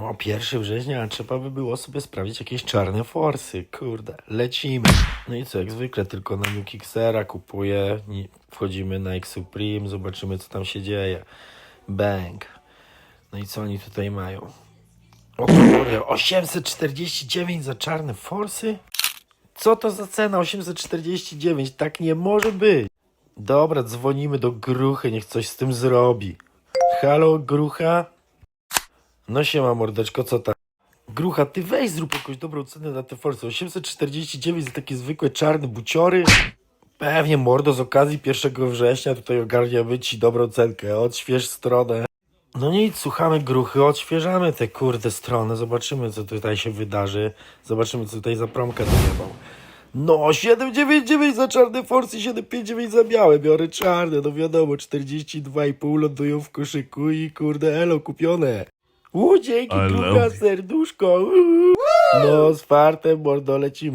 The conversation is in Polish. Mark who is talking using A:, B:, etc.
A: O, 1 września, trzeba by było sobie sprawdzić jakieś czarne forsy. Kurde, lecimy. No i co, jak zwykle tylko na New Kicksera kupuję. Wchodzimy na X Supreme, zobaczymy co tam się dzieje. Bang. No i co oni tutaj mają? O kurde, 849 za czarne forsy? Co to za cena? 849, tak nie może być. Dobra, dzwonimy do Gruchy, niech coś z tym zrobi. Halo, Grucha? No siema, mordeczko, co tam? Grucha, ty weź zrób jakąś dobrą cenę na te forsy. 849 za takie zwykłe czarne buciory? Pewnie, mordo, z okazji 1 września tutaj ogarniamy ci dobrą cenkę. Odśwież stronę. No nic, słuchamy gruchy, odświeżamy te kurde strony, zobaczymy co tutaj się wydarzy, zobaczymy co tutaj za promkę dojebał. No, 799 za czarne forsy, 759 za białe, biorę czarne, no wiadomo, 42,5 lądują w koszyku i kurde elo kupione. U, dzięki,
B: you.
A: serduszko. Uuu. No, z fartem, mordo, lecimy.